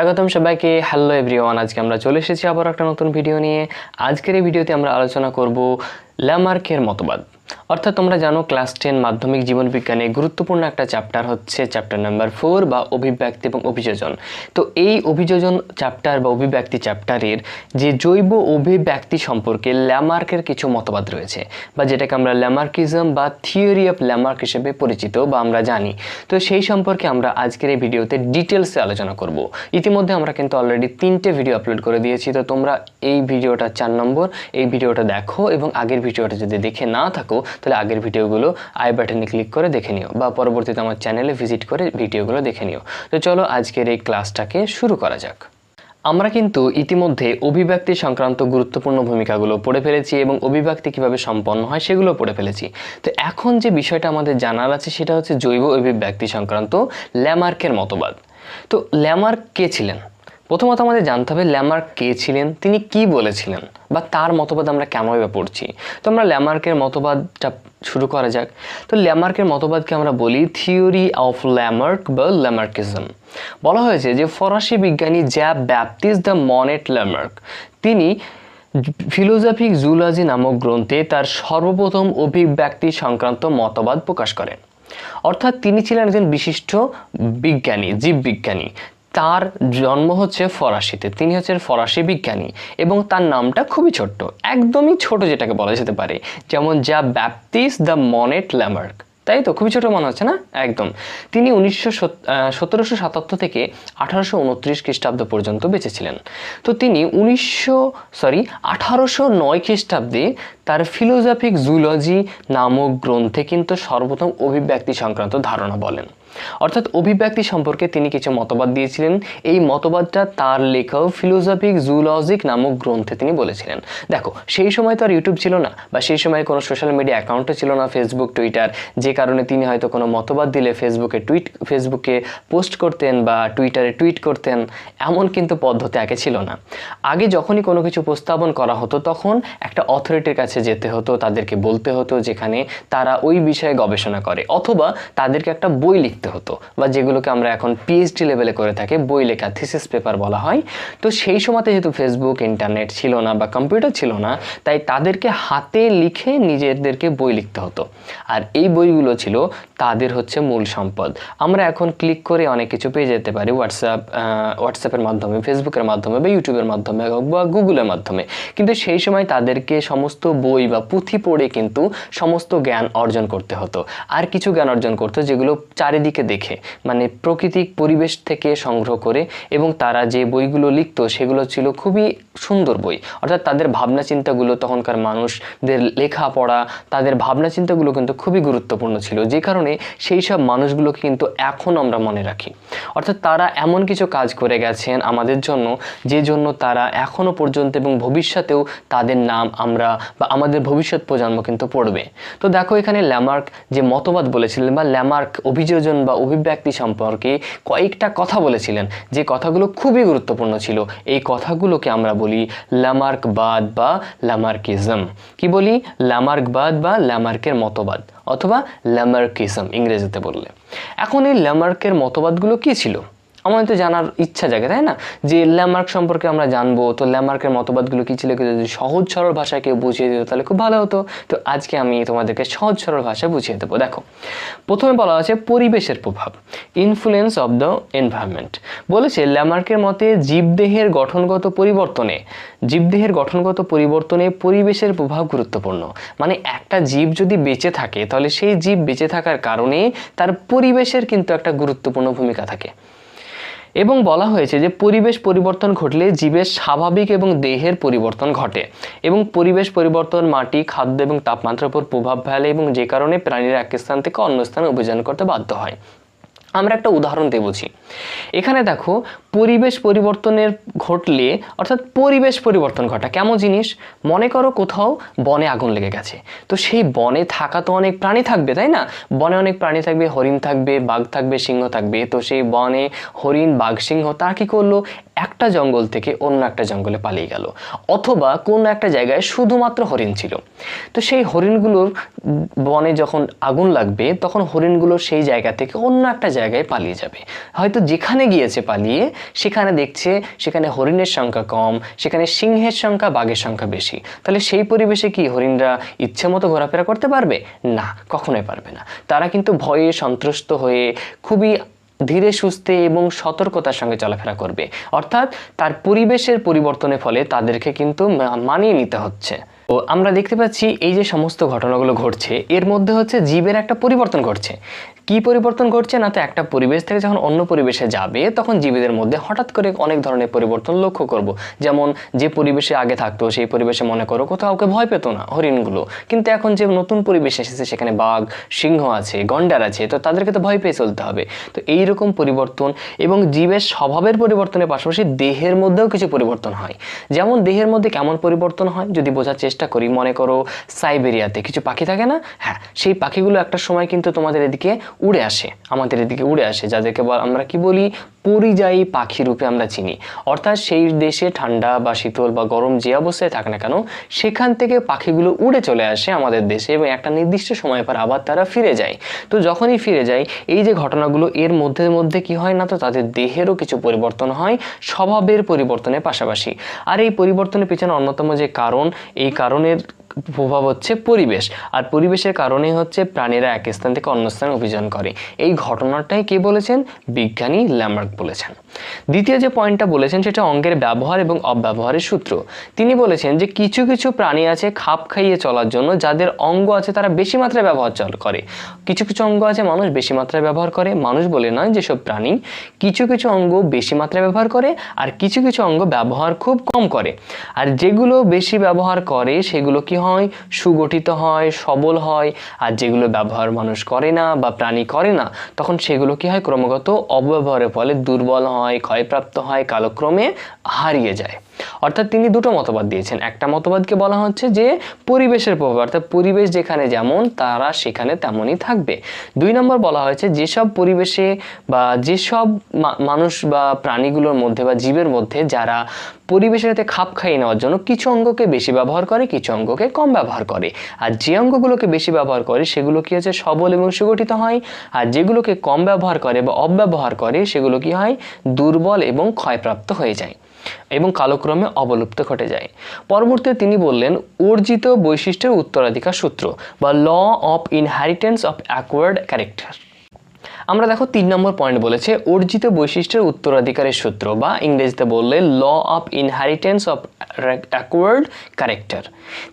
স্বাগতম সবাইকে। Hello everyone আজকে আমরা চলে এসেছি আবার একটা নতুন ভিডিও নিয়ে। আজকের এই ভিডিওতে আমরা আলোচনা করব ল্যামার্কের মতবাদ। অর্থাৎ তোমরা জানো ক্লাস টেন মাধ্যমিক জীবন বিজ্ঞানে গুরুত্বপূর্ণ একটা চ্যাপ্টার হচ্ছে চ্যাপ্টার নাম্বার ফোর বা অভিব্যক্তি এবং অভিযোজন। তো এই অভিযোজন চ্যাপ্টার বা অভিব্যক্তি চ্যাপ্টারের যে জৈব অভিব্যক্তি সম্পর্কে ল্যামার্কের কিছু মতবাদ রয়েছে বা যেটাকে আমরা ল্যামার্কিজম বা থিওরি অফ ল্যামার্ক হিসেবে পরিচিত বা আমরা জানি। তো সেই সম্পর্কে আমরা আজকের এই ভিডিওতে ডিটেলসে আলোচনা করব। ইতিমধ্যে আমরা কিন্তু অলরেডি তিনটে ভিডিও আপলোড করে দিয়েছি, তো তোমরা এই ভিডিওটা চার নম্বর, এই ভিডিওটা দেখো এবং আগের ভিডিওটা যদি দেখে না থাকো তাহলে আগের ভিডিওগুলো আই বাটনে ক্লিক করে দেখে নিও বা পরবর্তীতে আমার চ্যানেলে ভিজিট করে ভিডিওগুলো দেখে নিও। তো চলো আজকের এই ক্লাসটাকে শুরু করা যাক। আমরা কিন্তু ইতিমধ্যে অভিব্যক্তি সংক্রান্ত গুরুত্বপূর্ণ ভূমিকাগুলো পড়ে ফেলেছি এবং অভিব্যক্তি কীভাবে সম্পন্ন হয় সেগুলো পড়ে ফেলেছি। তো এখন যে বিষয়টা আমাদের জানার আছে সেটা হচ্ছে জৈব অভিব্যক্তি সংক্রান্ত ল্যামার্কের মতবাদ। তো ল্যামার্ক কে ছিলেন? প্রথমত আমাদের জানতে হবে ল্যামার্ক কে ছিলেন, তিনি কি বলেছিলেন, বা তার মতবাদ আমরা কেমনভাবে পড়ছি। তো আমরা ল্যামার্কের মতবাদটা শুরু করা যাক। তো ল্যামার্কের মতবাদকে আমরা বলি থিওরি অফ ল্যামার্ক বা ল্যামার্কিজম। বলা হয়েছে যে ফরাসি বিজ্ঞানী জ্যা ব্যাপটিস দ্য মনেট ল্যামার্ক, তিনি ফিলোজফিক জুলজি নামক গ্রন্থে তার সর্বপ্রথম অভিব্যক্তি সংক্রান্ত মতবাদ প্রকাশ করেন। অর্থাৎ তিনি ছিলেন একজন বিশিষ্ট বিজ্ঞানী, জীববিজ্ঞানী। তার জন্ম হচ্ছে ফরাসিতে। তিনি হচ্ছে ফরাসি বিজ্ঞানী এবং তার নামটা খুবই ছোট্ট, একদমই ছোট যেটাকে বলা যেতে পারে, যেমন যা ব্যাপটিস দ্য মনেট ল্যামার্ক। তাই তো? খুবই ছোট মনে হচ্ছে না? একদম। তিনি উনিশশো সতেরোশো সাতাত্তর থেকে আঠারোশো উনত্রিশ খ্রিস্টাব্দ পর্যন্ত বেঁচেছিলেন। তো তিনি উনিশশো, সরি, আঠারোশো নয় খ্রিস্টাব্দে তার ফিলোজফিক জুলজি নামক গ্রন্থে কিন্তু সর্বপ্রথম অভিব্যক্তি সংক্রান্ত ধারণা বলেন। অর্থাৎ অভিব্যক্তি সম্পর্কে তিনি কিছু মতবাদ দিয়েছিলেন। এই মতবাদটা তার লেখা ফিলোজফিক জুলজিক নামক গ্রন্থে তিনি বলেছিলেন। দেখো, সেই সময় তো আর ইউটিউব ছিল না বা সেই সময় কোনো সোশ্যাল মিডিয়া অ্যাকাউন্টও ছিল না ফেসবুক টুইটার যে কারণে তিনি হয়তো কোনো মতবাদ দিলে ফেসবুকে টুইট ফেসবুকে পোস্ট করতেন বা টুইটারে টুইট করতেন, এমন কিন্তু পদ্ধতি আগে ছিল না। আগে যখনই কোনো কিছু উপস্থাপন করা হতো, তখন একটা অথরিটির কাছে যেতে হতো, তাদেরকে বলতে হতো, যেখানে তারা ওই বিষয়ে গবেষণা করে, অথবা তাদেরকে একটা বই লিখতে হতো বা যেগুলোকে আমরা এখন পিএইচডি লেভেলে করে থাকি, বই লেখা থিসিস পেপার বলা হয়। তো সেই সময়তে যেহেতু ফেসবুক ইন্টারনেট ছিল না বা কম্পিউটার ছিল না, তাই তাদেরকে হাতে লিখে নিজেদেরকে বই লিখতে হতো। আর এই বইগুলো ছিল তাদের হচ্ছে মূল সম্পদ। আমরা এখন ক্লিক করে অনেক কিছু পেয়ে যেতে পারি হোয়াটসঅ্যাপ হোয়াটসঅ্যাপের মাধ্যমে ফেসবুকের মাধ্যমে বা ইউটিউবের মাধ্যমে বা গুগলের মাধ্যমে। কিন্তু সেই সময় তাদেরকে সমস্ত বই বা পুঁথি পড়ে কিন্তু সমস্ত জ্ঞান অর্জন করতে হতো। আর কিছু জ্ঞান অর্জন করতো যেগুলো চারিদিকে দেখে মানে প্রকৃতিক পরিবেশ থেকে সংগ্রহ করে এবং তারা যে বইগুলো লিখতো সেগুলো ছিল খুবই সুন্দর বই। অর্থাৎ তাদের ভাবনা চিন্তাগুলো তখনকার মানুষদের লেখাপড়া, তাদের ভাবনা চিন্তাগুলো কিন্তু খুবই গুরুত্বপূর্ণ ছিল। যে কারণে সেই সব মানুষগুলোকে কিন্তু এখন আমরা মনে রাখি। অর্থাৎ তারা এমন কিছু কাজ করে গেছেন আমাদের জন্য, যে জন্য তারা এখনও পর্যন্ত এবং ভবিষ্যতেও তাদের নাম আমরা বা আমাদের ভবিষ্যৎ প্রজন্ম কিন্তু পড়বে। তো দেখো এখানে ল্যামার্ক যে মতবাদ বলেছিলেন বা ল্যামার্ক অভিযোজন বা অভিব্যক্তি সম্পর্কে কয়েকটা কথা বলেছিলেন, যে কথাগুলো খুবই গুরুত্বপূর্ণ ছিল। এই কথাগুলোকে আমরা বলি ল্যামার্কবাদ বা ল্যামার্কিজম। কি বলি? ল্যামার্কবাদ বা ল্যামার্কের মতবাদ। অথবা ল্যামার্কিজম ইংরেজিতে বললে। এখন এই ল্যামার্কের মতবাদগুলো কী ছিল? আমাদের তো জানার ইচ্ছা জাগে, তাই না? যে ল্যামার্ক সম্পর্কে আমরা জানব, তো ল্যামার্কের মতবাদগুলো কী ছিল যদি সহজ সরল ভাষায় কেউ বুঝিয়ে দিত, তাহলে খুব ভালো হতো। তো আজকে আমি তোমাদেরকে সহজ সরল ভাষায় বুঝিয়ে দেবো। দেখো, প্রথমে বলা আছে পরিবেশের প্রভাব ইনফ্লুয়েন্স অব দ্য এনভায়রনমেন্ট বলেছে ল্যামার্কের মতে জীবদেহের গঠনগত পরিবর্তনে, জীবদেহের গঠনগত পরিবর্তনে পরিবেশের প্রভাব গুরুত্বপূর্ণ। মানে একটা জীব যদি বেঁচে থাকে, তাহলে সেই জীব বেঁচে থাকার কারণে তার পরিবেশের কিন্তু একটা গুরুত্বপূর্ণ ভূমিকা থাকে। এবং বলা হয়েছে যে পরিবেশ পরিবর্তন ঘটলে জীবের স্বাভাবিক এবং দেহের পরিবর্তন ঘটে। এবং পরিবেশ পরিবর্তন, মাটি, খাদ্য এবং তাপমাত্রার উপর প্রভাব ফেলে এবং যে কারণে প্রাণীরা এক স্থান থেকে অন্য স্থানে অভিযান করতে বাধ্য হয়। আমরা একটা উদাহরণ দিয়ে বুঝি। এখানে দেখো, পরিবেশ পরিবর্তনের ঘটলে, অর্থাৎ পরিবেশ পরিবর্তন ঘটা, কেমন জিনিস? মনে করো কোথাও বনে আগুন লেগে গেছে। তো সেই বনে থাকা তো অনেক প্রাণী থাকবে, তাই না? বনে অনেক প্রাণী থাকবে, হরিণ থাকবে, বাঘ থাকবে, সিংহ থাকবে। তো সেই বনে হরিণ, বাঘ, সিংহ তা কী করল? একটা জঙ্গল থেকে অন্য একটা জঙ্গলে পালিয়ে গেল, অথবা কোনো একটা জায়গায় শুধুমাত্র হরিণ ছিল। তো সেই হরিণগুলোর বনে যখন আগুন লাগবে, তখন হরিণগুলো সেই জায়গা থেকে অন্য একটা জায়গায় পালিয়ে যাবে। হয়তো যেখানে গিয়েছে পালিয়ে, সেখানে দেখছে সেখানে হরিণের সংখ্যা কম, সেখানে সিংহের সংখ্যা, বাঘের সংখ্যা বেশি। তাহলে সেই পরিবেশে কি হরিণরা ইচ্ছে মতো ঘোরাফেরা করতে পারবে? না, কখনোই পারবে না। তারা কিন্তু ভয়ে সন্ত্রস্ত হয়ে খুবই ধীরে সুস্থে এবং সতর্কতার সঙ্গে চলাফেরা করবে। অর্থাৎ তার পরিবেশের পরিবর্তনের ফলে তাদেরকে কিন্তু মানিয়ে নিতে হচ্ছে। তো আমরা দেখতে পাচ্ছি এই যে সমস্ত ঘটনাগুলো ঘটছে, এর মধ্যে হচ্ছে জীবের একটা পরিবর্তন ঘটছে। কি পরিবর্তন ঘটছে না তো একটা পরিবেশ থেকে যখন অন্য পরিবেশে যাবে, তখন জীবীদের মধ্যে হঠাৎ করে অনেক ধরনের পরিবর্তন লক্ষ্য করব। যেমন যে পরিবেশে আগে থাকতো, সেই পরিবেশে মনে করো কোথাও ওকে ভয় পেতো না, হরিণগুলো। কিন্তু এখন যে নতুন পরিবেশ এসেছে, সেখানে বাঘ, সিংহ আছে, গন্ডার আছে, তো তাদেরকে তো ভয় পেয়ে চলতে হবে। তো এই রকম পরিবর্তন এবং জীবের স্বভাবের পরিবর্তনের পাশাপাশি দেহের মধ্যেও কিছু পরিবর্তন হয়। যেমন দেহের মধ্যে কেমন পরিবর্তন হয়, যদি বোঝার চেষ্টা করি, মনে করো সাইবেরিয়াতে কিছু পাখি থাকে না? হ্যাঁ সেই পাখিগুলো একটা সময় কিন্তু তোমাদের এদিকে উড়ে আসে, আমাদের এদিকে উড়ে আসে, যাদেরকে আমরা কি বলি? পরিযায়ী পাখি রূপে আমরা চিনি। অর্থাৎ সেই দেশে ঠান্ডা বা শীতল বা গরম যে অবস্থায় থাকে না কেন, সেখান থেকে পাখিগুলো উড়ে চলে আসে আমাদের দেশে এবং একটা নির্দিষ্ট সময় পর আবার তারা ফিরে যায়। তো যখনই ফিরে যায়, এই যে ঘটনাগুলো, এর মধ্যে মধ্যে কি হয় না তো, তাদের দেহেরও কিছু পরিবর্তন হয়, স্বভাবের পরিবর্তনের পাশাপাশি। আর এই পরিবর্তনের পিছনে অন্যতম যে কারণ, এই কারণের প্রভাব হচ্ছে পরিবেশ। আর পরিবেশের কারণে হচ্ছে প্রাণীরা এক স্থান থেকে অন্য স্থানে অভিযান করে। এই ঘটনাটাই কে বলেছেন? বিজ্ঞানী ল্যামার্ক বলেছেন। দ্বিতীয় যে পয়েন্টটা বলেছেন, সেটা অঙ্গের ব্যবহার এবং অব্যবহারের সূত্র। তিনি বলেছেন যে কিছু কিছু প্রাণী আছে খাপ খাইয়ে চলার জন্য যাদের অঙ্গ আছে তারা বেশি মাত্রায় ব্যবহার চল করে। কিছু কিছু অঙ্গ আছে মানুষ বেশি মাত্রায় ব্যবহার করে। মানুষ বলে নয় যেসব প্রাণী কিছু কিছু অঙ্গ বেশি মাত্রায় ব্যবহার করে আর কিছু কিছু অঙ্গ ব্যবহার খুব কম করে। আর যেগুলো বেশি ব্যবহার করে, সেগুলো কি হয়? সুগঠিত হয়, সবল হয়, আর যেগুলো ব্যবহার মানুষ করে না বা প্রাণী করে না, তখন সেগুলো কি হয়? ক্রমাগত অব্যবহারের ফলে দুর্বল হয়, ক্ষয়প্রাপ্ত হয়, কালক্রমে হারিয়ে যায়। অর্থাৎ তিনি দুটো মতবাদ দিয়েছেন। একটা মতবাদকে বলা হচ্ছে যে, পরিবেশের প্রভাব, অর্থাৎ পরিবেশ যেখানে যেমন, তারা সেখানে তেমনই থাকবে। দুই নম্বর বলা হয়েছে, যেসব পরিবেশে বা যেসব মানুষ বা প্রাণীগুলোর মধ্যে বা জীবের মধ্যে যারা পরিবেশের সাথে খাপ খাইয়ে নেওয়ার জন্য কিছু অঙ্গকে বেশি ব্যবহার করে, কিছু অঙ্গকে কম ব্যবহার করে। আর যে অঙ্গগুলোকে বেশি ব্যবহার করে, সেগুলো কি হচ্ছে, সবল এবং সুগঠিত হয়। আর যেগুলোকে কম ব্যবহার করে বা অব্যবহার করে, সেগুলো কি হয়, দুর্বল এবং ক্ষয়প্রাপ্ত হয়ে যায়। এবং কালক্রমে অবলুপ্ত ঘটে যায়। পরবর্তীতে তিনি বললেন, অর্জিত বৈশিষ্ট্যের উত্তরাধিকার সূত্র বা law of inheritance of acquired character আমরা দেখো তিন নম্বর পয়েন্ট বলেছে, অর্জিত বৈশিষ্ট্যের উত্তরাধিকারের সূত্র বা ইংরেজিতে বললে law of inheritance of acquired character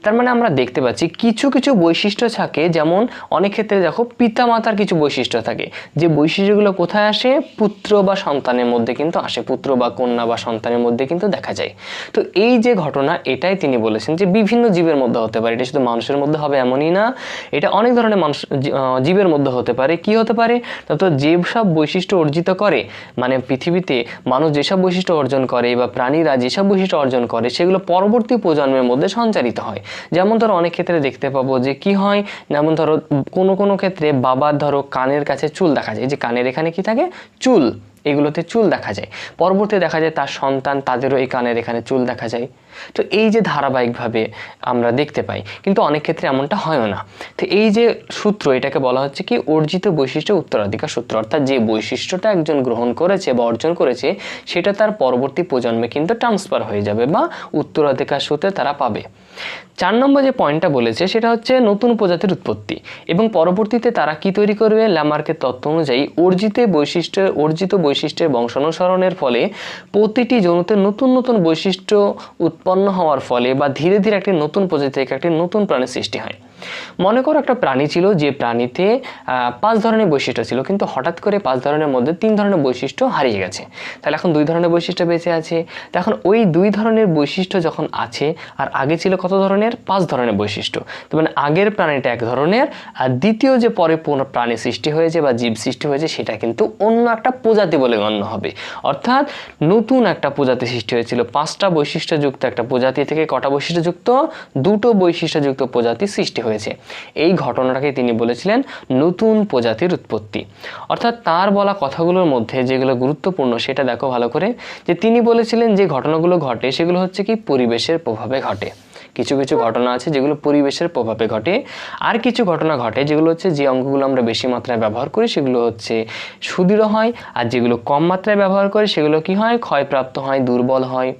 তার মানে আমরা দেখতে পাচ্ছি কিছু কিছু বৈশিষ্ট্য থাকে, যেমন অনেক ক্ষেত্রে দেখো পিতামাতার কিছু বৈশিষ্ট্য থাকে, যে বৈশিষ্ট্যগুলো কোথায় আসে? পুত্র বা সন্তানের মধ্যে কিন্তু আসে, পুত্র বা কন্যা বা সন্তানের মধ্যে কিন্তু দেখা যায়। তো এই যে ঘটনা, এটাই তিনি বলেছেন যে বিভিন্ন জীবের মধ্যে হতে পারে, এটা শুধু মানুষের মধ্যে হবে এমনই না, এটা অনেক ধরনের মানুষ জীবের মধ্যে হতে পারে। কি হতে পারে? তো যেসব বৈশিষ্ট্য অর্জিত করে মানে পৃথিবীতে মানুষ যেসব বৈশিষ্ট্য অর্জন করে বা প্রাণীরা যেসব বৈশিষ্ট্য অর্জন করে, সেগুলো পরবর্তী প্রজন্মের মধ্যে সঞ্চারিত হয়। যেমন ধরো অনেক ক্ষেত্রে দেখতে পাবো যে কি হয়, যেমন ধরো কোনো কোনো ক্ষেত্রে বাবার ধরো কানের কাছে চুল দেখা যায় যে কানের এখানে কি থাকে? চুল, এগুলোতে চুল দেখা যায়। পরবর্তী দেখা যায় তার সন্তান তাদেরও এই কানের এখানে চুল দেখা যায়। তো এই যে ধারাবাহিকভাবে আমরা দেখতে পাই, কিন্তু অনেক ক্ষেত্রে এমনটা হয়ও না। তো এই যে সূত্র, এটাকে বলা হচ্ছে কি, অর্জিত বৈশিষ্ট্য উত্তরাধিকার সূত্র। অর্থাৎ যে বৈশিষ্ট্যটা একজন গ্রহণ করেছে বা অর্জন করেছে, সেটা তার পরবর্তী প্রজন্মে কিন্তু ট্রান্সফার হয়ে যাবে বা উত্তরাধিকার সূত্রে তারা পাবে। চার নম্বর যে পয়েন্টটা বলেছে, সেটা হচ্ছে নতুন প্রজাতির উৎপত্তি। এবং পরবর্তীতে তারা কি তৈরি করবে? ল্যামার্কের তত্ত্ব অনুযায়ী অর্জিত বৈশিষ্ট্য, অর্জিত বৈশিষ্ট্যের বংশানুসরণের ফলে প্রতিটি জনুতে নতুন নতুন বৈশিষ্ট্য উৎপন্ন হওয়ার ফলে বা ধীরে ধীরে একটি নতুন প্রজাতি থেকে একটি নতুন প্রাণীর সৃষ্টি হয়। মনে করো একটা প্রাণী ছিল, যে প্রাণীতে পাঁচ ধরনের বৈশিষ্ট্য ছিল, কিন্তু হঠাৎ করে পাঁচ ধরনের মধ্যে তিন ধরনের বৈশিষ্ট্য হারিয়ে গেছে। তাহলে এখন দুই ধরনের বৈশিষ্ট্য বেঁচে আছে। এখন ওই দুই ধরনের বৈশিষ্ট্য যখন আছে, আর আগে ছিল কত ধরনের? পাঁচ ধরনের বৈশিষ্ট্য। তো মানে আগের প্রাণীটা এক ধরনের, আর দ্বিতীয় যে পরে প্রাণী সৃষ্টি হয়েছে বা জীব সৃষ্টি হয়েছে, সেটা কিন্তু অন্য একটা প্রজাতি বলে গণ্য হবে। অর্থাৎ নতুন একটা প্রজাতি সৃষ্টি হয়েছিল, পাঁচটা বৈশিষ্ট্যযুক্ত একটা প্রজাতি থেকে কটা বৈশিষ্ট্যযুক্ত? দুটো বৈশিষ্ট্যযুক্ত প্রজাতি সৃষ্টি হয়েছে। এই ঘটনাটাকে তিনি বলেছিলেন নতুন প্রজাতির উৎপত্তি। অর্থাৎ তার বলা কথাগুলোর মধ্যে যেগুলো গুরুত্বপূর্ণ সেটা দেখো ভালো করে, যে তিনি বলেছিলেন যে ঘটনাগুলো ঘটে সেগুলো হচ্ছে কি পরিবেশের প্রভাবে ঘটে। কিছু কিছু ঘটনা আছে যেগুলো পরিবেশের প্রভাবে ঘটে। আর কিছু ঘটনা ঘটে যেগুলো হচ্ছে যে অঙ্গগুলো আমরা বেশি মাত্রায় ব্যবহার করি সেগুলো হচ্ছে সুদৃঢ় হয়, আর যেগুলো কম মাত্রায় ব্যবহার করি সেগুলো কি হয়? ক্ষয়প্রাপ্ত হয়, দুর্বল হয়।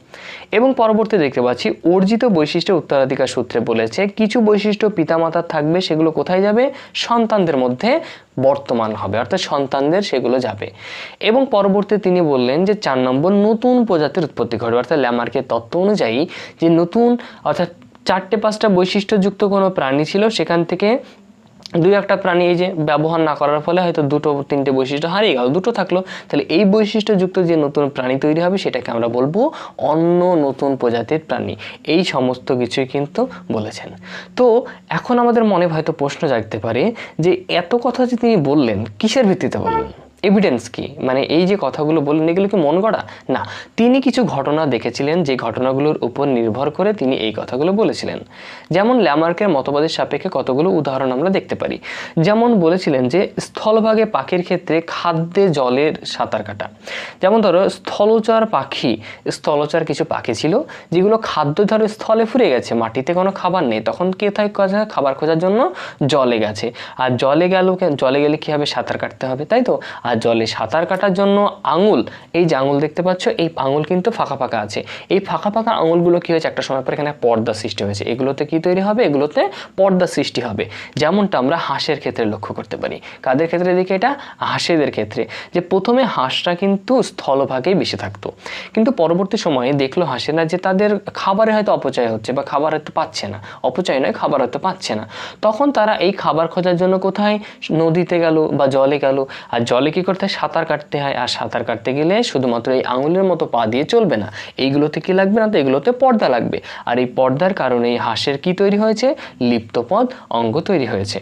এবং পরবর্তী দেখতে পাচ্ছি, অর্জিত বৈশিষ্ট্য উত্তরাধিকার সূত্রে বলেছে, কিছু বৈশিষ্ট্য পিতামাতার থাকবে, সেগুলো কোথায় যাবে? সন্তানদের মধ্যে বর্তমান হবে, অর্থাৎ সন্তানদের সেগুলো যাবে। এবং পরবর্তী তিনি বললেন যে, চার নম্বর, নতুন প্রজাতির উৎপত্তি ঘটবে, অর্থাৎ ল্যামার্কের তত্ত্ব অনুযায়ী যে নতুন, অর্থাৎ চারটে পাঁচটা বৈশিষ্ট্যযুক্ত কোনো প্রাণী ছিল, সেখান থেকে দুই একটা প্রাণী এই যে ব্যবহার না করার ফলে হয়তো দুটো তিনটে বৈশিষ্ট্য হারিয়ে গেল, দুটো থাকল। তাহলে এই বৈশিষ্ট্যযুক্ত যে নতুন প্রাণী তৈরি হবে সেটাকে আমরা বলব অন্য নতুন প্রজাতির প্রাণী। এই সমস্ত কিছুই কিন্তু বলেছেন। তো এখন আমাদের মনে হয়তো প্রশ্ন জাগতে পারে যে এত কথা যে তিনি বললেন, কিসের ভিত্তিতে বললেন? এভিডেন্স কি? মানে এই যে কথাগুলো বললেন, এগুলো কি মন গড়া? না, তিনি কিছু ঘটনা দেখেছিলেন, যে ঘটনাগুলোর উপর নির্ভর করে তিনি এই কথাগুলো বলেছিলেন। যেমন ল্যামার্কের মতবাদের সাপেক্ষে কতগুলো উদাহরণ আমরা দেখতে পারি। যেমন বলেছিলেন যে, স্থলভাগে পাখির ক্ষেত্রে খাদ্যে জলের সাঁতার কাটা। যেমন ধরো, স্থলচর পাখি, স্থলচর কিছু পাখি ছিল, যেগুলো খাদ্য ধরো স্থলে ফুরে গেছে, মাটিতে কোনো খাবার নেই, তখন কে থাকে খাবার খোঁজার জন্য জলে গেছে। আর জলে গেল জলে গেলে কী হবে সাঁতার কাটতে হবে, তাই তো? আর জলে সাঁতার কাটার জন্য আঙুল, এই যে আঙুল দেখতে পাচ্ছ, এই আঙুল কিন্তু ফাঁকা ফাঁকা আছে। এই ফাঁকা ফাঁকা আঙুলগুলো কী হয়েছে? একটা সময় পর এখানে পর্দা সৃষ্টি হয়েছে। এগুলোতে কি তৈরি হবে? এগুলোতে পর্দা সৃষ্টি হবে। যেমনটা আমরা হাঁসের ক্ষেত্রে লক্ষ্য করতে পারি। কাদের ক্ষেত্রে দেখি এটা? হাঁসেদের ক্ষেত্রে। যে প্রথমে হাঁসটা কিন্তু স্থলভাগেই বেশি থাকতো। কিন্তু পরবর্তী সময়ে দেখল হাঁসেরা যে তাদের খাবারে হয়তো অপচয় হচ্ছে বা খাবার হয়তো পাচ্ছে না। অপচয় নয়, খাবার হয়তো পাচ্ছে না। তখন তারা এই খাবার খোঁজার জন্য কোথায়? নদীতে গেল বা জলে গেল। আর জলে কি করতে সাঁতার কাটতে হয়, আর সাঁতার কাটতে গেলে শুধুমাত্র এই আঙুলের মতো পা দিয়ে চলবে না। এইগুলোতে কি লাগবে না তো? এগুলোতে পর্দা লাগবে। আর এই পর্দার কারণে এই হাঁসের কি তৈরি হয়েছে? লিপ্তপদ অঙ্গ তৈরি হয়েছে।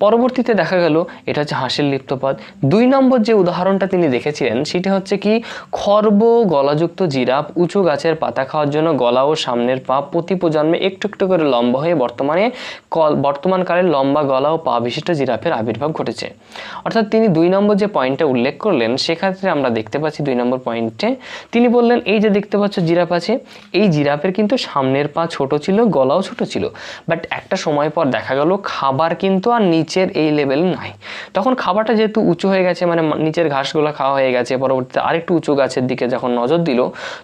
পরবর্তীতে দেখা গেল, এটা হচ্ছে হাঁসের লিপ্তপদ দুই নম্বর যে উদাহরণটা তিনি দেখেছিলেন, সেটা হচ্ছে কি, খর্ব গলাযুক্ত জিরাফ উঁচু গাছের পাতা খাওয়ার জন্য গলা ও সামনের পা প্রতি প্রজন্মে একটু একটু করে লম্বা হয়ে বর্তমানে কল- বর্তমানকালে লম্বা গলা ও পা বিশিষ্ট জিরাফের আবির্ভাব ঘটেছে। অর্থাৎ তিনি দুই নম্বর যে পয়েন্টটা উল্লেখ করলেন, সেক্ষেত্রে আমরা দেখতে পাচ্ছি দুই নম্বর পয়েন্টে, তিনি বললেন, এই যে দেখতে পাচ্ছ জিরাফ আছে, এই জিরাফের কিন্তু সামনের পা ছোট ছিল, গলাও ছোট ছিল। বাট একটা সময় পর দেখা গেল, খাবার কিন্তু আর নিচের এই লেভেল নাই তখন খাবারটা যেহেতু উঁচু হয়ে গেছে মানে নিচের ঘাসগুলো খাওয়া হয়ে গেছে, পরবর্তীতে আরেকটু উঁচু গাছের দিকে যখন নজর দিল,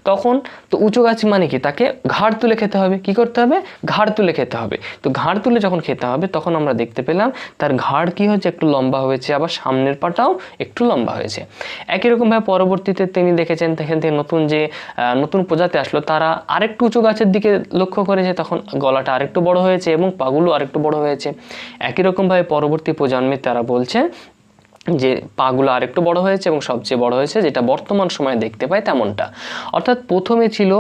তখন তো উঁচু গাছ মানে কি? তাকে ঘাড় তুলে খেতে হবে। কি করতে হবে? ঘাড় তুলে খেতে হবে। তো ঘাড় তুলে যখন খেতে হবে, তখন আমরা দেখতে পেলাম তার ঘাড় কি হয়েছে? একটু লম্বা হয়েছে, আবার সামনের পাটাও একটু লম্বা হয়েছে। একই রকমভাবে পরবর্তীতে তিনি দেখেছেন সেখান থেকে নতুন যে নতুন প্রজাতি আসলো, তারা আরেকটু উঁচু গাছের দিকে লক্ষ্য করেছে, তখন গলাটা আরেকটু বড় হয়েছে এবং পাগুলো আরেকটু বড় হয়েছে। একই রকমভাবে পরবর্তী প্রজন্মে তারা বলছে যে পাগুলো আরেকটু বড় হয়েছে এবং সবচেয়ে বড় হয়েছে, যেটা বর্তমান সময়ে দেখতে পায় তেমনটা। অর্থাৎ প্রথমে ছিল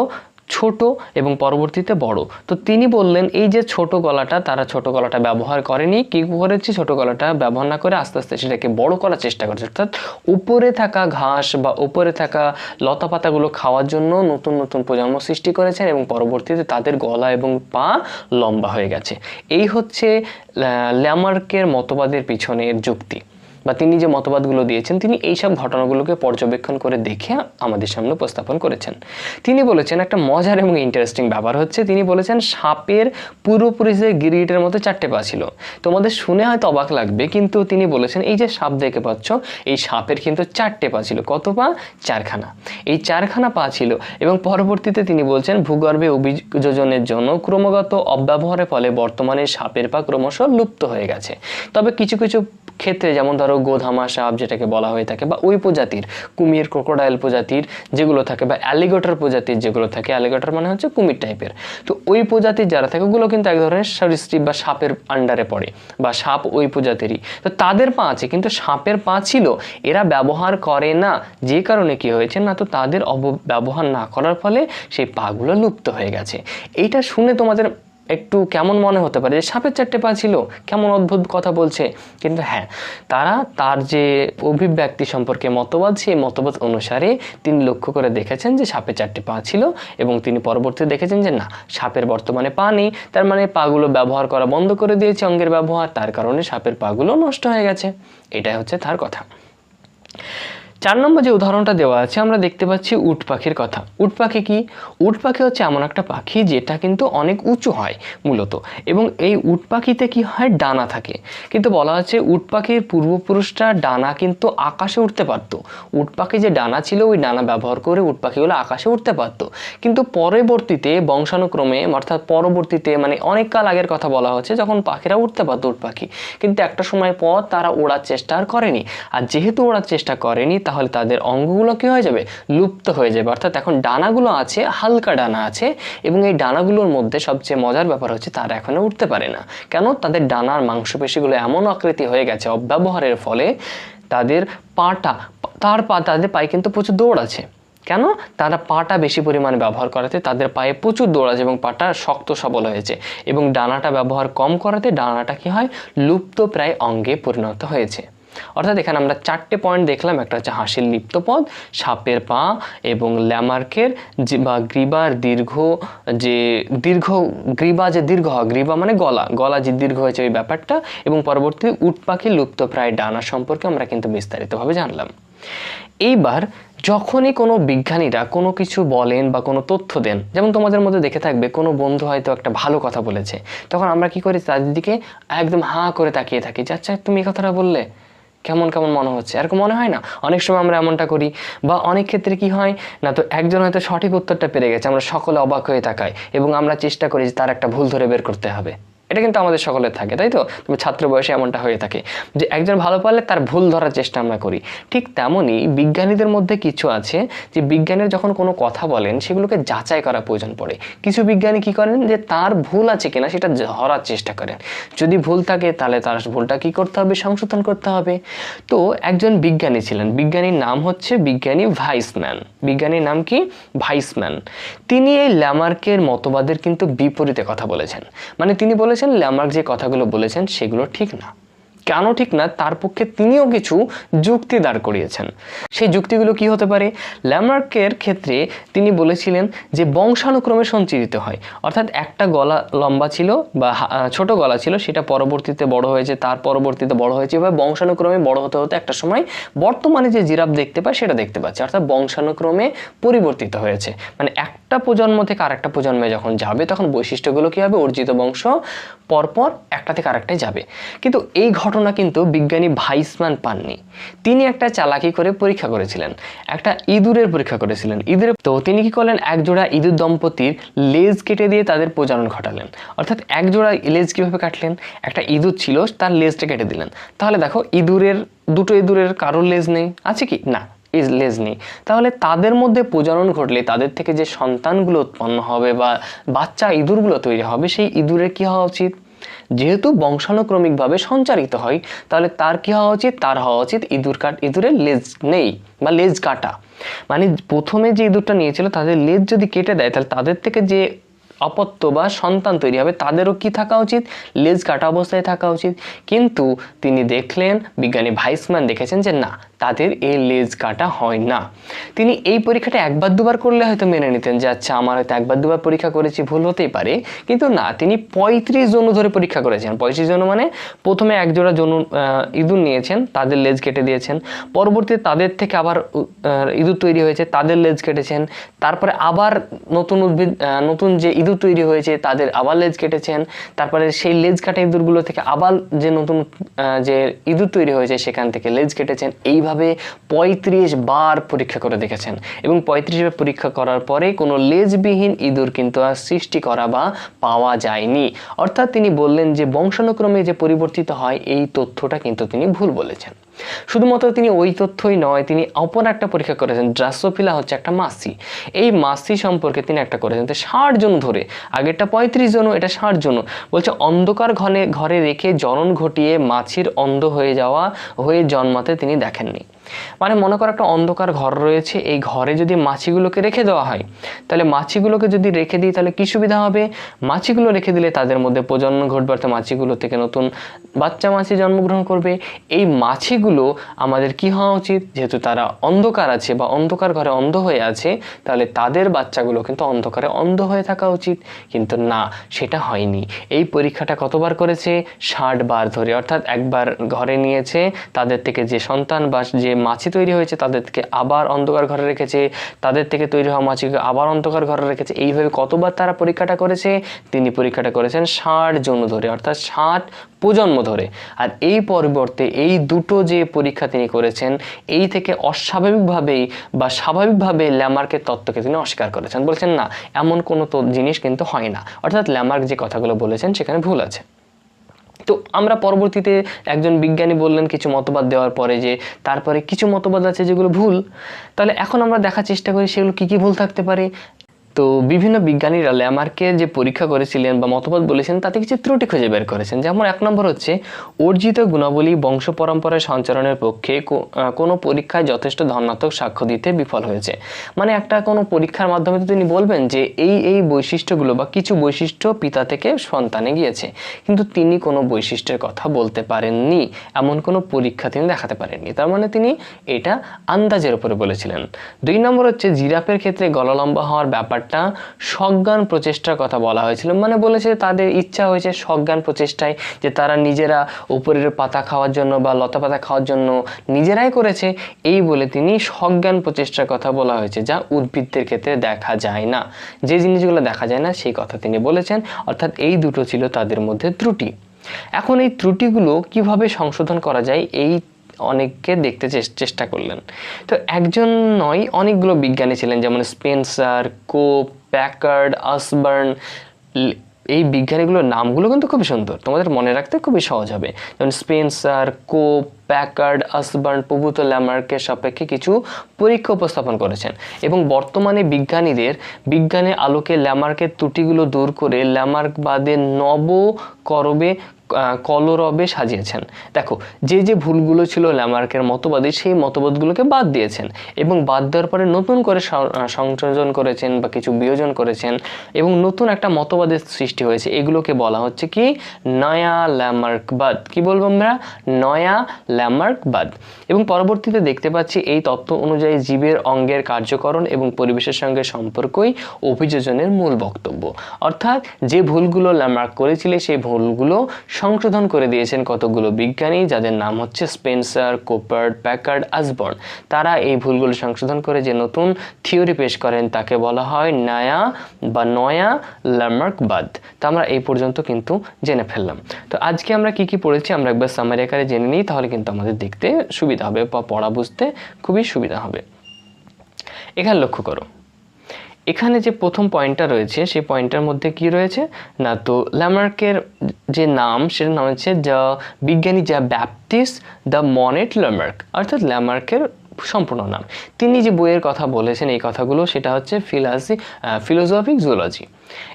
ছোট এবং পরবর্তীতে বড়। তো তিনি বললেন, এই যে ছোট গলাটা, তারা ছোট গলাটা ব্যবহার করেনি। কি করেছে? ছোট গলাটা ব্যবহার না করে আস্তে আস্তে সেটাকে বড় করার চেষ্টা করেছে। অর্থাৎ উপরে থাকা ঘাস বা উপরে থাকা লতা পাতাগুলো খাওয়ার জন্য নতুন নতুন প্রজন্ম সৃষ্টি করেছেন এবং পরবর্তীতে তাদের গলা এবং পা লম্বা হয়ে গেছে। এই হচ্ছে ল্যামার্কের মতবাদের পিছনের যুক্তি। বা তিনি যে মতবাদগুলো দিয়েছেন, তিনি এইসব ঘটনাগুলোকে পর্যবেক্ষণ করে দেখে আমাদের সামনে উপস্থাপন করেছেন। তিনি বলেছেন, একটা মজার এবং ইন্টারেস্টিং ব্যাপার হচ্ছে, তিনি বলেছেন, সাপের পুরোপুরি যে গিরিটের মতো চারটে পা ছিল। তোমাদের শুনে হয়তো অবাক লাগবে, কিন্তু তিনি বলেছেন, এই যে সাপ দেখে পাচ্ছ, এই সাপের কিন্তু চারটে পা ছিল। কত পা? চারখানা। এই চারখানা পা ছিল এবং পরবর্তীতে তিনি বলছেন, ভূগর্ভে অভিযোজনের জন্য ক্রমাগত অব্যবহারের ফলে বর্তমানে সাপের পা ক্রমশ লুপ্ত হয়ে গেছে। তবে কিছু কিছু ক্ষেত্রে, যেমন ধরো গোধামা সাপ যেটাকে বলা হয়ে থাকে, বা ওই প্রজাতির, কুমির ক্রোকোডাইল প্রজাতির যেগুলো থাকে, বা অ্যালিগেটর প্রজাতির যেগুলো থাকে অ্যালিগেটর মানে হচ্ছে কুমির টাইপের তো ওই প্রজাতির যারা থাকে, ওগুলো কিন্তু এক ধরনের সরীসৃপ বা সাপের আন্ডারে পড়ে, বা সাপ ওই প্রজাতিরই। তো তাদের পা আছে, কিন্তু সাপের পা ছিল, এরা ব্যবহার করে না। যে কারণে কি হয়েছে না, তো তাদের অব, ব্যবহার না করার ফলে সেই পাগুলো লুপ্ত হয়ে গেছে। এইটা শুনে তোমাদের একটু কেমন মনে হতে পারে? যে সাপের চারটে পা ছিল, কেমন অদ্ভুত কথা বলছে। কিন্তু হ্যাঁ তারা তার যে অভিব্যক্তি সম্পর্কে মতবাদ, সেই মতবাদ অনুসারে তিনি লক্ষ্য করে দেখেছেন যে সাপের চারটে পা ছিল এবং তিনি পরবর্তীতে দেখেছেন যে না, সাপের বর্তমানে পা নেই। তার মানে পাগুলো ব্যবহার করা বন্ধ করে দিয়েছে অঙ্গের ব্যবহার। তার কারণে সাপের পাগুলো নষ্ট হয়ে গেছে। এটাই হচ্ছে তার কথা। চার নম্বর যে উদাহরণটা দেওয়া আছে, আমরা দেখতে পাচ্ছি উট পাখির কথা। উট পাখি কি? উট পাখি হচ্ছে এমন একটা পাখি যেটা কিন্তু অনেক উঁচু হয় মূলত। এবং এই উট পাখিতে কি হয়? ডানা থাকে। কিন্তু বলা হচ্ছে উট পাখির পূর্বপুরুষরা ডানা কিন্তু আকাশে উঠতে পারতো। উট পাখি যে ডানা ছিল, ওই ডানা ব্যবহার করে উট পাখিগুলো আকাশে উঠতে পারতো। কিন্তু পরবর্তীতে, বংশানুক্রমে, অর্থাৎ পরবর্তীতে মানে অনেক কাল আগের কথা বলা হচ্ছে, যখন পাখিরা উঠতে পারতো উট পাখি। কিন্তু একটা সময় পর তারা ওড়ার চেষ্টা আর করেনি। আর যেহেতু ওড়ার চেষ্টা করেনি তাহলে তাদের অঙ্গগুলো কি হয়ে যাবে? লুপ্ত হয়ে যাবে। অর্থাৎ এখন ডানাগুলো আছে, হালকা ডানা আছে এবং এই ডানাগুলোর মধ্যে সবচেয়ে মজার ব্যাপার হচ্ছে তারা এখনও উঠতে পারে না। কেন? তাদের ডানার মাংসপেশিগুলো এমন আকৃতি হয়ে গেছে অব্যবহারের ফলে তাদের পাটা, তার পা, তাদের পায়ে কিন্তু প্রচুর দৌড় আছে। কেন? তারা পাটা বেশি পরিমাণে ব্যবহার করাতে তাদের পায়ে প্রচুর দৌড় আছে এবং পাটা শক্ত সবল হয়েছে এবং ডানাটা ব্যবহার কম করাতে ডানাটা কি হয়? লুপ্ত প্রায় অঙ্গে পরিণত হয়েছে। অর্থাৎ এখানে আমরা চারটে পয়েন্ট দেখলাম, একটা হচ্ছে হাসির লিপ্তপদ, সাপের পা এবং ল্যামার্কের যে বা গ্রীবার দীর্ঘ যে দীর্ঘ, গ্রীবা যে দীর্ঘ হয় গ্রীবা মানে গলা গলা যে দীর্ঘ হয়েছে ওই ব্যাপারটা এবং পরবর্তী উট পাখি লুপ্ত প্রায় ডানা সম্পর্কে আমরা কিন্তু বিস্তারিতভাবে জানলাম। এইবার যখনই কোনো বিজ্ঞানীরা কোনো কিছু বলেন বা কোনো তথ্য দেন, যেমন তোমাদের মধ্যে দেখে থাকবে কোনো বন্ধু হয়তো একটা ভালো কথা বলেছে, তখন আমরা কি করি তাদের দিকে একদম হাঁ করে তাকিয়ে থাকি যে আচ্ছা তুমি এই কথাটা বললে? কেমন কেমন মনে হচ্ছে? এরকম মনে হয় না? অনেক সময় আমরা এমনটা করি, বা অনেক ক্ষেত্রে কি হয় না তো একজন হয়তো সঠিক উত্তরটা পেরে গেছে, আমরা সকলে অবাক হয়ে তাকাই এবং আমরা চেষ্টা করি যে তার একটা ভুল ধরে বের করতে হবে। এটা কিন্তু আমাদের সকলের থাকে, তাই তো? তুমি ছাত্র বয়সে এমনটা হয়ে থাকে যে একজন ভালো পারলে তার ভুল ধরার চেষ্টা আমরা করি। ঠিক তেমনই বিজ্ঞানীদের মধ্যে কিছু আছে যে বিজ্ঞানীর যখন কোনো কথা বলেন, সেগুলোকে যাচাই করা প্রয়োজন পড়ে। কিছু বিজ্ঞানী কি করেন যে তার ভুল আছে কিনা সেটা ধরার চেষ্টা করেন। যদি ভুল থাকে, তাহলে তার ভুলটা কি করতে হবে? সংশোধন করতে হবে। তো একজন বিজ্ঞানী ছিলেন। বিজ্ঞানীর নাম হচ্ছে বিজ্ঞানী ভাইসম্যান। বিজ্ঞানীর নাম কি? ভাইসম্যান। তিনি এই ল্যামার্কের মতবাদের কিন্তু বিপরীতে কথা বলেছেন। মানে তিনি বলেছেন ল্যামার্ক যে কথাগুলো বলেছেন সেগুলো ঠিক না। কেন ঠিক না, তার পক্ষে তিনিও কিছু যুক্তি দাঁড় করিয়েছেন। সেই যুক্তিগুলো কি হতে পারে? ল্যামার্কের ক্ষেত্রে তিনি বলেছিলেন যে বংশানুক্রমে সঞ্চিত হয়। অর্থাৎ একটা গলা লম্বা ছিল বা ছোট গলা ছিল, সেটা পরবর্তীতে বড় হয়েছে, তার পরবর্তীতে বড় হয়েছে। এভাবে বংশানুক্রমে বড় হতে হতে একটা সময় বর্তমানে যে জিরাফ দেখতে পায়, সেটা দেখতে পাচ্ছে। অর্থাৎ বংশানুক্রমে পরিবর্তিত হয়েছে। মানে একটা প্রজন্ম থেকে আরেকটা প্রজন্মে যখন যাবে, তখন বৈশিষ্ট্যগুলো কি হবে? অর্জিত বংশ পরপর একটা থেকে আরেকটায় যাবে। কিন্তু এই ঘটনা কিন্তু বিজ্ঞানী ভাইসম্যান পাননি। তিনি একটা চালাকি করে পরীক্ষা করেছিলেন, একটা ইঁদুরের পরীক্ষা করেছিলেন। ইঁদুরের তো তিনি কি করলেন? একজোড়া ইঁদুর দম্পতির লেজ কেটে দিয়ে তাদের প্রজনন ঘটালেন। অর্থাৎ একজোড়া লেজ কীভাবে কাটলেন? একটা ইঁদুর ছিল, তার লেজটা কেটে দিলেন। তাহলে দেখো, ইঁদুরের, দুটো ইঁদুরের কারোর লেজ নেই। আছে কি? না লেজ নেই। তাহলে তাদের মধ্যে প্রজনন ঘটলে তাদের থেকে যে সন্তানগুলো উৎপন্ন হবে বা বাচ্চা ইঁদুরগুলো তৈরি হবে, সেই ইঁদুরের কি হওয়া উচিত? যেহেতু বংশানুক্রমিকভাবে সঞ্চারিত হয়, তাহলে তার কি হওয়া উচিত? তার হওয়া উচিত ইঁদুর কাট, ইঁদুরের লেজ নেই বা লেজ কাটা। মানে প্রথমে যে ইঁদুরটা নিয়েছিল, তাদের লেজ যদি কেটে দেয়, তাহলে তাদের থেকে যে অপত্য বা সন্তান তৈরি হবে, তাদেরও কি থাকা উচিত? লেজ কাটা অবস্থায় থাকা উচিত। কিন্তু তিনি দেখলেন, বিজ্ঞানী ভাইসম্যান দেখেছেন যে না তাদের এই লেজ কাটা হয় না। তিনি এই পরীক্ষাটা একবার দুবার করলে হয়তো মেনে নিতেন যে আচ্ছা আমার হয়তো একবার দুবার পরীক্ষা করেছি, ভুল হতেই পারে। কিন্তু না, তিনি পঁয়ত্রিশ জন ধরে পরীক্ষা করেছেন। পঁয়ত্রিশ জন মানে প্রথমে একজোড়া জন ইঁদুর নিয়েছেন, তাদের লেজ কেটে দিয়েছেন। পরবর্তীতে তাদের থেকে আবার ইঁদুর তৈরি হয়েছে, তাদের লেজ কেটেছেন। তারপরে আবার নতুন উদ্ভিদ নতুন যে ইঁদুর তৈরি হয়েছে, তাদের আবার লেজ কেটেছেন। তারপরে সেই লেজ কাটা ইঁদুরগুলো থেকে আবার যে নতুন যে ইঁদুর তৈরি হয়েছে, সেখান থেকে লেজ কেটেছেন। এইভাবে পঁয়ত্রিশ বার পরীক্ষা করে দেখেছেন। এবং পঁয়ত্রিশ বার পরীক্ষা করার পরে কোনো লেজবিহীন ইঁদুর কিন্তু আর সৃষ্টি করা বা পাওয়া যায়নি। অর্থাৎ তিনি বললেন যে বংশানুক্রমে যে পরিবর্তিত হয়, এই তথ্যটা কিন্তু তিনি ভুল বলেছেন। শুধুমাত্র তিনি ওই তথ্যই নয়, তিনি অপর একটা পরীক্ষা করেছেন ড্রাসোফিলা হচ্ছে একটা মাসি। এই মাসি সম্পর্কে তিনি একটা করেছেন তো ষাট জন ধরে, আগেরটা পঁয়ত্রিশ জন এটা ষাট জন বলছে, অন্ধকার ঘনে, ঘরে রেখে জনন ঘটিয়ে মাছির অন্ধ হয়ে যাওয়া, হয়ে জন্মাতে তিনি দেখেননি। মানে মনে করো একটা অন্ধকার ঘর রয়েছে, এই ঘরে যদি মাছিগুলোকে রেখে দেওয়া হয়, তাহলে মাছিগুলোকে যদি রেখে দিই, তাহলে কি সুবিধা হবে? মাছিগুলো রেখে দিলে তাদের মধ্যে প্রজনন ঘটবে, অর্থাৎ মাছিগুলো থেকে নতুন বাচ্চা মাছি জন্মগ্রহণ করবে। এই মাছিগুলো আমাদের কি হওয়া উচিত? যেহেতু তারা অন্ধকার আছে বা অন্ধকার ঘরে অন্ধ হয়ে আছে, তাহলে তাদের বাচ্চাগুলো কিন্তু অন্ধকারে অন্ধ হয়ে থাকা উচিত। কিন্তু না, সেটা হয়নি। এই পরীক্ষাটা কতবার করেছে? ষাট বার ধরে। অর্থাৎ একবার ঘরে নিয়েছে, তাদের থেকে যে সন্তান বা যে মাছি তৈরি হয়েছে তাদের থেকে আবার অন্ধকার ঘরে রেখেছে, তাদের থেকে তৈরি হওয়া মাছিকে আবার অন্ধকার ঘরে রেখেছে। এইভাবে কতবার তারা পরীক্ষাটা করেছে? তিনি পরীক্ষাটা করেছেন ষাট জন্য ধরে, অর্থাৎ ষাট প্রজন্ম ধরে। আর এই পরিবর্তে এই দুটো যে পরীক্ষা তিনি করেছেন, এই থেকে অস্বাভাবিকভাবেই বা স্বাভাবিকভাবে ল্যামার্কের তত্ত্বকে তিনি অস্বীকার করেছেন। বলছেন, না, এমন কোনো জিনিস কিন্তু হয় না। অর্থাৎ ল্যামার্ক যে কথাগুলো বলেছেন, সেখানে ভুল আছে। তো আমরা পরবর্তীতে একজন বিজ্ঞানী বললেন কিছু মতবাদ দেওয়ার পরে যে তারপরে কিছু মতবাদ আছে যেগুলো ভুল, তাহলে এখন আমরা দেখার চেষ্টা করি সেগুলো কী কী ভুল থাকতে পারে তো বিভিন্ন বিজ্ঞানীরা ল্যামার্কে যে পরীক্ষা করেছিলেন বা মতবাদ বলেছেন, তাতে কিছু ত্রুটি খুঁজে বের করেছেন। যেমন এক নম্বর হচ্ছে, অর্জিত গুণাবলী বংশ পরম্পরায় সঞ্চালনের পক্ষে কোনো পরীক্ষায় যথেষ্ট ধনাত্মক সাক্ষ্য দিতে বিফল হয়েছে। মানে একটা কোনো পরীক্ষার মাধ্যমে তো তিনি বলবেন যে, এই এই বৈশিষ্ট্যগুলো বা কিছু বৈশিষ্ট্য পিতা থেকে সন্তানে গিয়েছে। কিন্তু তিনি কোনো বৈশিষ্ট্যের কথা বলতে পারেননি। এমন কোনো পরীক্ষা তিনি দেখাতে পারেননি। তার মানে তিনি এটা আন্দাজের উপরে বলেছিলেন। দুই নম্বর হচ্ছে, জিরাফের ক্ষেত্রে গলা লম্বা হওয়ার ব্যাপারটা সজ্ঞান প্রচেষ্টার কথা বলা হয়েছিল। মানে বলেছে তাদের ইচ্ছা হয়েছে সজ্ঞান প্রচেষ্টায় যে তারা নিজেরা উপরের পাতা খাওয়ার জন্য বা লতা পাতা খাওয়ার জন্য নিজেরাই করেছে। এই বলে তিনি সজ্ঞান প্রচেষ্টার কথা বলা হয়েছে, যা উদ্ভিদদের ক্ষেত্রে দেখা যায় না। যে জিনিসগুলো দেখা যায় না, সেই কথা তিনি বলেছেন। অর্থাৎ এই দুটো ছিল তাদের মধ্যে ত্রুটি। এখন এই ত্রুটিগুলো কীভাবে সংশোধন করা যায়, এই অনেককে দেখতে চেষ্টা করলেন। তো একজন নয়, অনেকগুলো বিজ্ঞানী ছিলেন, যেমন স্পেন্সার, কোপ, প্যাকার্ড, আসবার্ন এই বিজ্ঞানীগুলোর নামগুলো কিন্তু খুবই সুন্দর। তোমাদের মনে রাখতে খুবই সহজ হবে। যেমন স্পেন্সার, কোপ, প্যাকার্ড, আসবার্ন, প্রভূত ল্যামার্কের সাপেক্ষে কিছু পরীক্ষা উপস্থাপন করেছেন। এবং বর্তমানে বিজ্ঞানীদের, বিজ্ঞানের আলোকে ল্যামার্কের ত্রুটিগুলো দূর করে ল্যামার্কবাদের নব করবে কলরবে সাজিয়েছেন। দেখো, যে যে ভুলগুলো ছিল ল্যামার্কের মতবাদে, সেই মতবাদগুলোকে বাদ দিয়েছেন এবং বাদ দেওয়ার পরে নতুন করে সংযোজন করেছেন বা কিছু বিয়োজন করেছেন এবং নতুন একটা মতবাদের সৃষ্টি হয়েছে। এগুলোকে বলা হচ্ছে কি? নয়া ল্যামার্কবাদ। কি বলব আমরা? নয়া ল্যামার্কবাদ। এবং পরবর্তীতে দেখতে পাচ্ছি এই তত্ত্ব অনুযায়ী জীবের অঙ্গের কার্যকরণ এবং পরিবেশের সঙ্গে সম্পর্কই অভিযোজনের মূল বক্তব্য। অর্থাৎ যে ভুলগুলো ল্যামার্ক করেছিলেন সেই ভুলগুলো সংশোধন করে দিয়েছেন কতগুলো বিজ্ঞানী, যাদের নাম হচ্ছে স্পেন্সার কোপার্ড প্যাকার্ড, আসবর্ন। তারা এই ভুলগুলো সংশোধন করে যে নতুন থিওরি পেশ করেন, তাকে বলা হয় নয়া বা নয়া ল্যামার্কবাদ তা আমরা এই পর্যন্ত কিন্তু জেনে ফেললাম। তো আজকে আমরা কি কি পড়েছি, আমরা একবার সামারি আকারে জেনে নিই, তাহলে কিন্তু আমাদের দেখতে সুবিধা হবে বা পড়া বুঝতে খুবই সুবিধা হবে। এখানে লক্ষ্য করো। এখানে যে প্রথম পয়েন্টটা রয়েছে, সেই পয়েন্টটার মধ্যে কি রয়েছে? না, তো ল্যামার্কের যে নাম, সেটার নাম হচ্ছে দ্য বিজ্ঞানী যা ব্যাপটিস দ্য মনেট ল্যামার্ক, অর্থাৎ ল্যামার্কের সম্পূর্ণ নাম। তিনি যে বইয়ের কথা বলেছেন, এই কথাগুলো, সেটা হচ্ছে ফিলাসি ফিলোসফিক জুলজি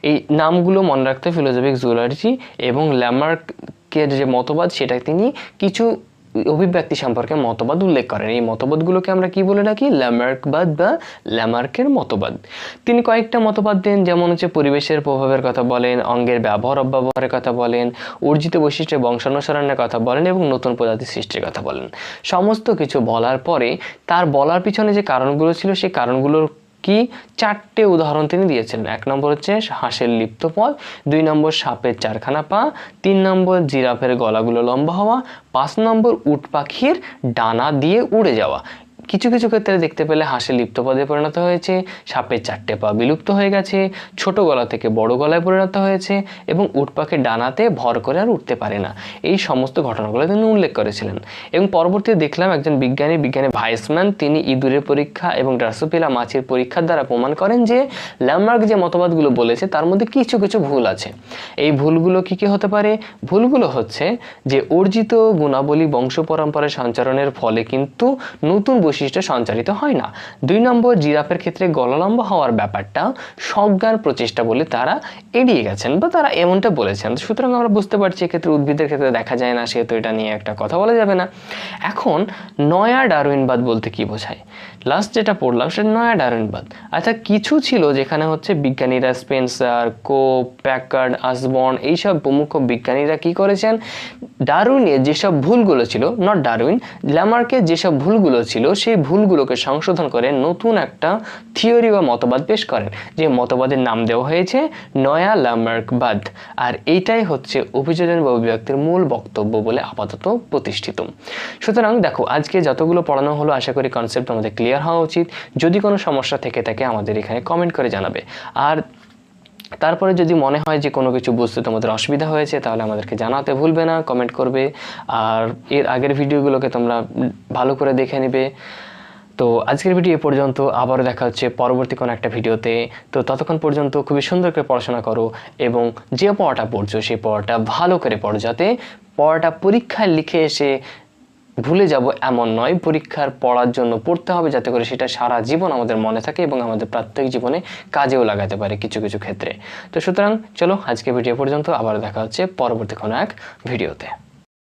এই নামগুলো মনে রাখতে ফিলোসফিক জুলজি এবং ল্যামার্কের যে মতবাদ, সেটা তিনি কিছু অভিব্যক্তি সম্পর্কে মতবাদ উল্লেখ করেন। এই মতবাদগুলোকে আমরা কি বলে ডাকি? ল্যামার্কবাদ বা ল্যামার্কের মতবাদ। তিনি কয়েকটা মতবাদ দেন, যেমন হচ্ছে পরিবেশের প্রভাবের কথা বলেন, অঙ্গের ব্যবহার, অব্যবহারের কথা বলেন, অর্জিত বৈশিষ্ট্যের বংশানুসরণের কথা বলেন এবং নতুন প্রজাতি সৃষ্টির কথা বলেন। সমস্ত কিছু বলার পরে তার বলার পিছনে যে কারণগুলো ছিল, সেই কারণগুলোর কি? চারটে উদাহরণ তিনি দিয়েছেন এক নম্বর হচ্ছে হাঁসের লিপ্ত পথ দুই নম্বর সাপের চারখানা পা, তিন নম্বর জিরাফের গলাগুলো লম্বা হওয়া, পাঁচ নম্বর উট পাখির ডানা দিয়ে উড়ে যাওয়া। কিছু কিছু ক্ষেত্রে দেখতে পেলে হাঁসের লিপ্ত পদে পরিণত হয়েছে সাপের চারটে পা বিলুপ্ত হয়ে গেছে, ছোট গলা থেকে বড় গলায় পরিণত হয়েছে এবং উটপাকে ডানাতে ভর করে আর উঠতে পারে না। এই সমস্ত ঘটনাগুলো তিনি উল্লেখ করেছিলেন। এবং পরবর্তীতে দেখলাম একজন বিজ্ঞানী বিজ্ঞানী ভাইসম্যান, তিনি ইঁদুরের পরীক্ষা এবং ড্রাসোপিলা মাছের পরীক্ষার দ্বারা প্রমাণ করেন যে ল্যামার্ক যে মতবাদগুলো বলেছে, তার মধ্যে কিছু কিছু ভুল আছে। এই ভুলগুলো কি কি হতে পারে? ভুলগুলো হচ্ছে যে অর্জিত গুণাবলী বংশ পরম্পরায় সঞ্চারণের ফলে কিন্তু নতুন বৈশিষ্ট্য সঞ্চারিত হয় না। দুই নম্বর, জিরাফের ক্ষেত্রে গললম্ব হওয়ার ব্যাপারটা সজ্ঞান প্রচেষ্টা বলে তারা এড়িয়ে গেছেন বা তারা এমনটা বলেছেন। সুতরাং আমরা বুঝতে পারছি এক্ষেত্রে উদ্ভিদের ক্ষেত্রে দেখা যায় না, সেহেতু এটা নিয়ে একটা কথা বলা যাবে না। এখন নয়া ডারউইনবাদ বলতে কি বোঝায়? লাস্ট যেটা পড়লাম সেটা নয়া ডারউইনবাদ। আচ্ছা কিছু ছিল যেখানে হচ্ছে বিজ্ঞানীরা স্পেন্সার, কোপ, প্যাকার্ড আসবর্ন এইসব প্রমুখ বিজ্ঞানীরা কি করেছেন? ডারউইনের যেসব ভুলগুলো ছিল নট ডারউইন, ল্যামার্কের যেসব ভুলগুলো ছিল সেই ভুলগুলোকে সংশোধন করে নতুন একটা থিওরি বা মতবাদ পেশ করেন, যে মতবাদের নাম দেওয়া হয়েছে নয়া লামার্কবাদ। আর এইটাই হচ্ছে অভিযোজন বা অভিব্যক্তির মূল বক্তব্য বলে আপাতত প্রতিষ্ঠিত। সুতরাং দেখো, আজকে যতগুলো পড়ানো হলো, আশা করি কনসেপ্ট আমাদের ক্লিয়ার হওয়া উচিত। যদি কোনো সমস্যা থেকে থাকে, আমাদের এখানে কমেন্ট করে জানাবে। আর তারপরে যদি মনে হয় যে কোনো কিছু বুঝতে তোমাদের অসুবিধা হয়েছে, তাহলে আমাদেরকে জানাতে ভুলবে না কমেন্ট করবে। আর এর আগের ভিডিওগুলোকে তোমরা ভালো করে দেখে নেবে। তো আজকের ভিডিও এ পর্যন্ত, আবারও দেখা হচ্ছে পরবর্তী কোনো একটা ভিডিওতে। তো ততক্ষণ পর্যন্ত খুবই সুন্দর করে পড়াশোনা করো এবং যে পড়াটা পড়ছো সেই পড়াটা ভালো করে পড়ো যাতে পড়াটা পরীক্ষায় লিখে এসে ভুলে যাব এমন নয়। পরীক্ষার পড়ার জন্য পড়তে হবে যাতে করে সেটা সারা জীবন আমাদের মনে থাকে এবং আমাদের প্রাত্যহিক জীবনে কাজেও লাগাতে পারে কিছু কিছু ক্ষেত্রে। তো সুতরাং চলো আজকে ভিডিও পর্যন্ত আবার দেখা হচ্ছে পরবর্তী কোনো এক ভিডিওতে।